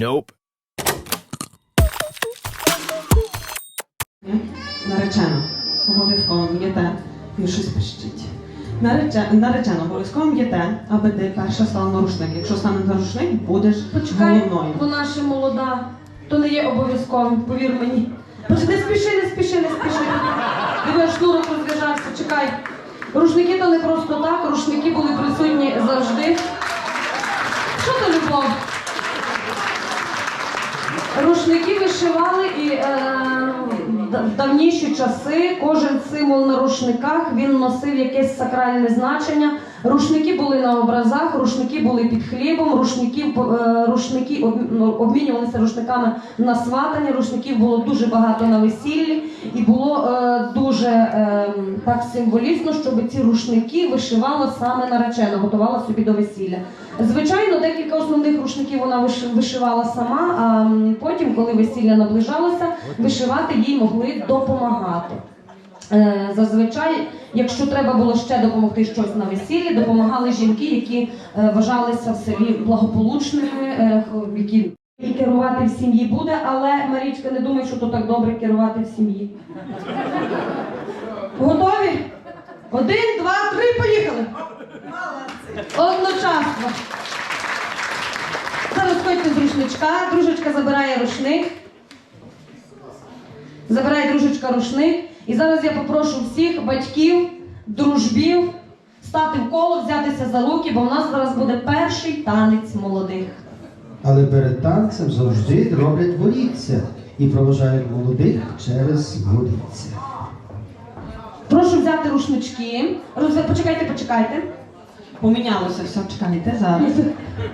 Nope. Наречена. Обов'язково є те, він щось пищить. Нарече, наречена, обов'язково є те, аби ти перша стала на рушник. Якщо стане на рушник, будеш Почекай, головною. вона ще молода. То не є обов'язковим, повір мені. Боже, не спіши, не спіши, не спіши. Диви, шнурок розв'яжався, чекай. Рушники то не просто так, рушники були присутні завжди. Що то любов? Рушники вишивали і е, в давніші часи кожен символ на рушниках він носив якесь сакральне значення. Рушники були на образах, рушники були під хлібом, рушників, е, рушники ну, обмінювалися рушниками на сватання, рушників було дуже багато на весіллі, і було е, дуже е, так символічно, щоб ці рушники вишивала саме наречена, готувала собі до весілля. Звичайно, декілька основних рушників вона виш- вишивала сама, а потім, коли весілля наближалося, вишивати їй могли допомагати. Е, Зазвичай, якщо треба було ще допомогти щось на весіллі, допомагали жінки, які е, вважалися в селі благополучними, е, які і керувати в сім'ї буде, але Марічка, не думай, що то так добре керувати в сім'ї. Готові? Один, два, три, поїхали! Одночасно. Зараз ходьте з рушничка, дружечка забирає рушник. Забирає дружечка рушник. І зараз я попрошу всіх батьків, дружбів стати в коло, взятися за руки, бо в нас зараз буде перший танець молодих. Але перед танцем завжди роблять воріться і проважають молодих через воріться. Прошу взяти рушнички. Роз- Почекайте, почекайте. Помінялося все, чекайте зараз.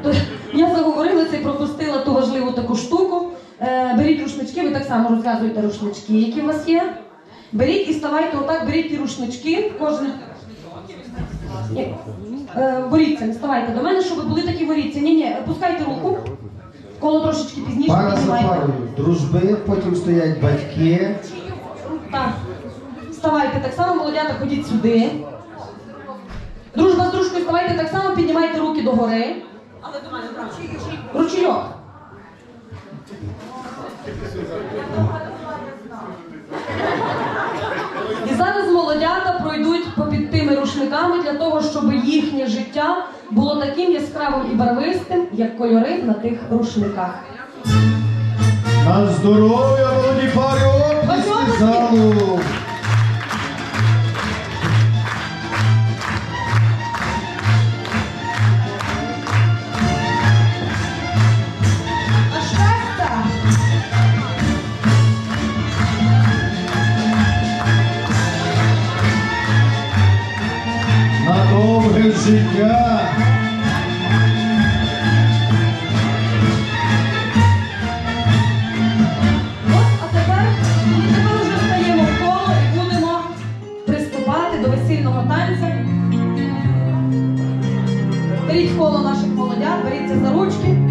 Я заговорилася і пропустила ту важливу таку штуку. Е, беріть рушнички, ви так само розв'язуєте рушнички, які у вас є. Беріть і ставайте отак, беріть ті рушнички, кожен. Ні. Е, не ставайте до мене, щоб були такі воріться. Ні, ні, пускайте руку. Коло трошечки пізніше Пара за піднімайте. парою дружби, потім стоять батьки. Так. Вставайте так само, молодята, ходіть сюди. Дружба з дружкою, вставайте так само, піднімайте руки догори. Але до мене Ручійок. Зараз молодята пройдуть попід тими рушниками для того, щоб їхнє життя було таким яскравим і барвистим, як кольори на тих рушниках. На здоров'я, молоді парі, Оплески. залу! От, а тепер, тепер вже встаємо в коло і будемо приступати до весільного танця. Беріть коло наших молодят, беріться за ручки.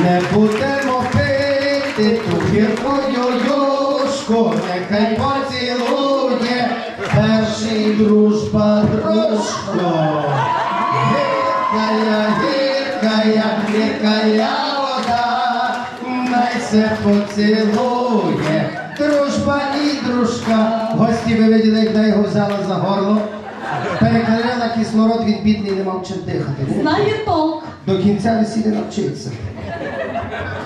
Не будемо пити ту гіркою юшку, нехай поцілує перший дружба дружко. Гіркая, гіркая, гіркая вода, най се поцілує, дружба і дружка. Гості ви виділи, як я його взяла за горло. Перекалила кислород, він бідний не мав чим дихати. Знає толк. До кінця весілля навчиться.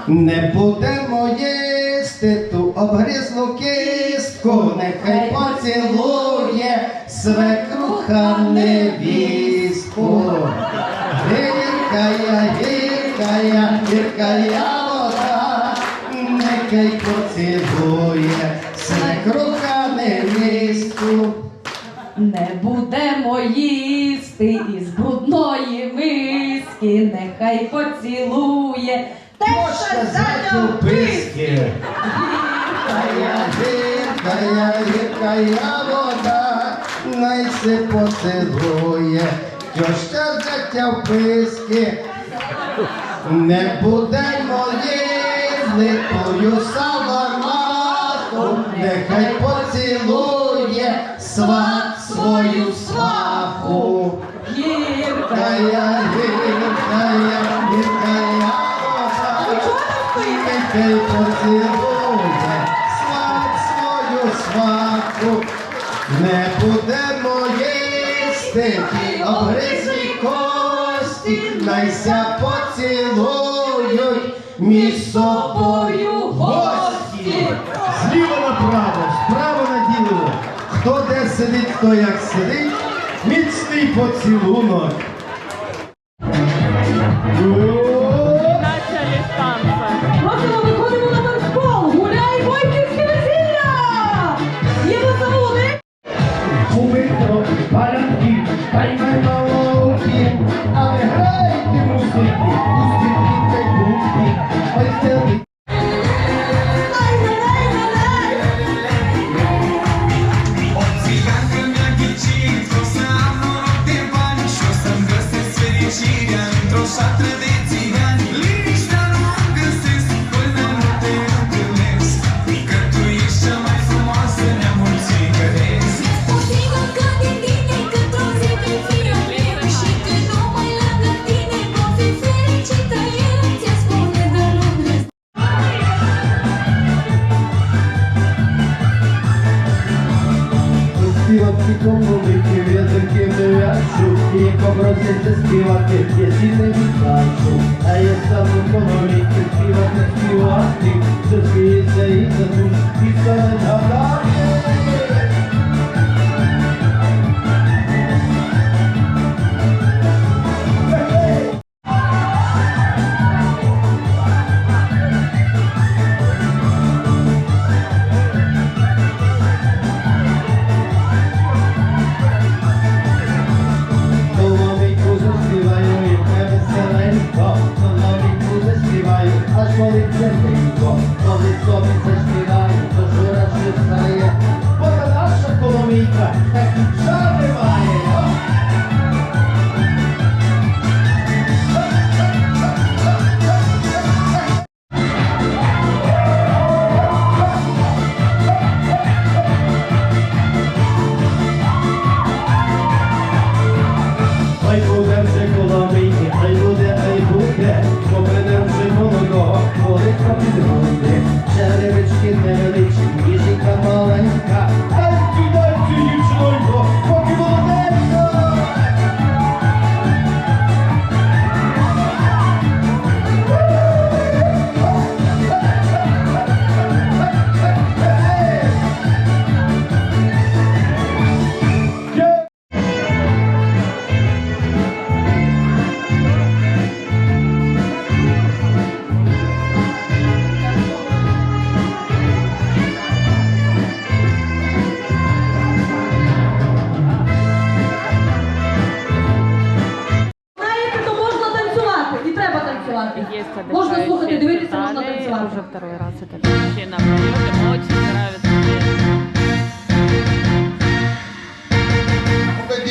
Не будемо їсти ту обгрізлу кістку, нехай поцілує свекруха невістку. Гіркая, гіркая, гіркая вода, нехай поцілує свекруха невістку. Не будемо їсти із брудної миски, нехай поцілує. Теща зятю писки. Гіркая, гіркая, гіркая вода, най се поцілує, теща зятя в писки. Не будемо їсти тую саламату, нехай поцілує сват свою сваху. Гірка. Гіркая, гіркая, гіркая поцілує сват свою сваху. Не будемо їсти ті обгризлі кості, найся поцілують між собою гості. Зліва направо, справа наліво. Хто де сидить, хто як сидить, міцний поцілунок.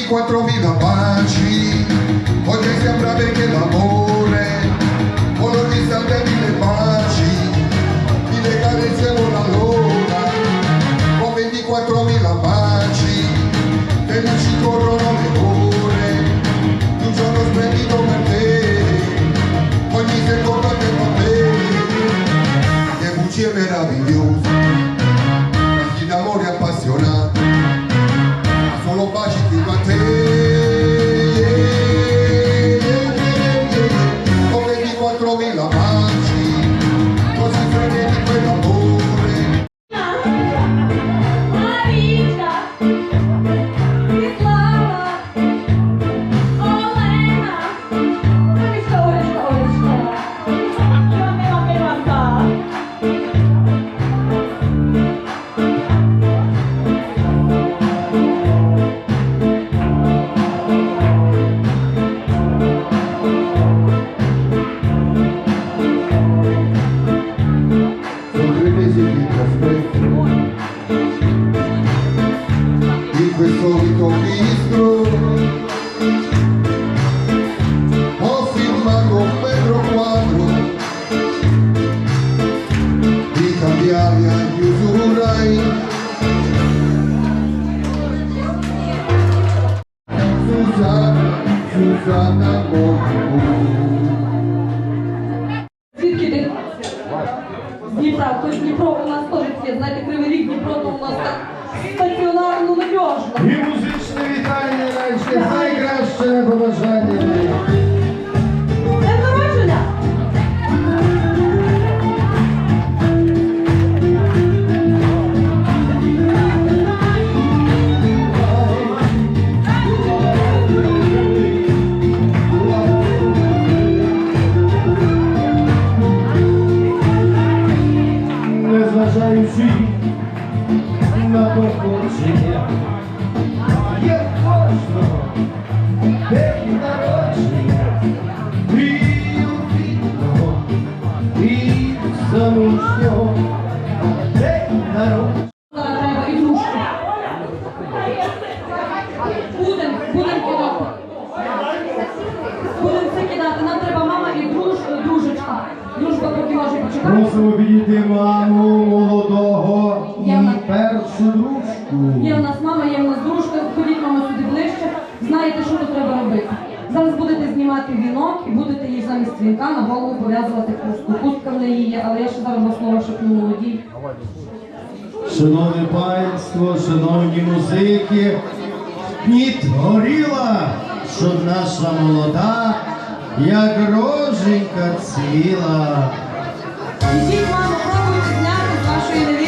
encontrou vida parte. Hoje é pra ver que dá bom. o fim робити. Зараз будете знімати вінок і будете її замість вінка на голову пов'язувати хустку. Хустка в неї є, але я ще зараз основу не молодій. Шановне панство, шановні музики, підгоріла, що наша молода, як роженька ціла. Ідіть, мамо, пробуйте зняти з вашої неві.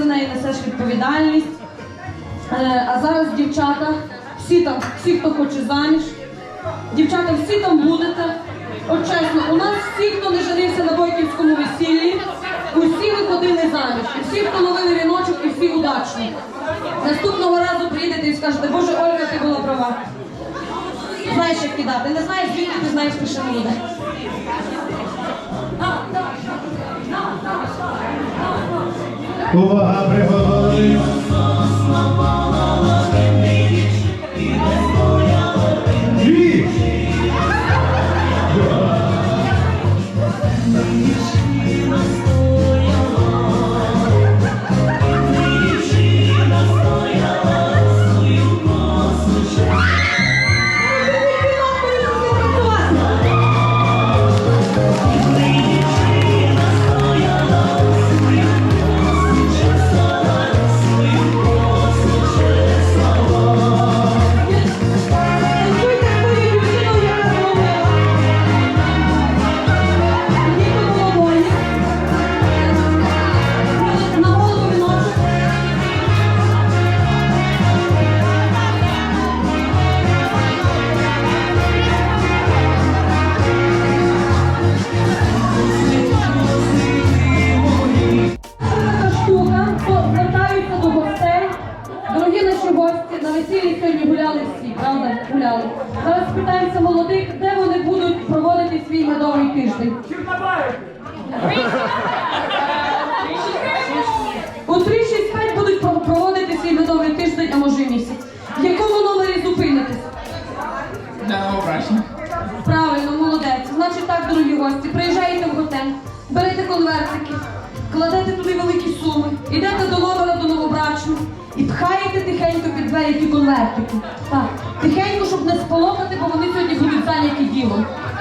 Неї несеш відповідальність. Е, а зараз дівчата, всі там, всі, хто хоче заміж, дівчата, всі там будете. От чесно, у нас всі, хто не женився на Бойківському весіллі, усі виходили заміж. І всі, хто ловили віночок, і всі удачні. Наступного разу приїдете і скажете, Боже, Ольга, ти була права. Знаєш, як кидати. Не знаєш, звідки ти знаєш, пише молоде. Увага, приготовлені. Simón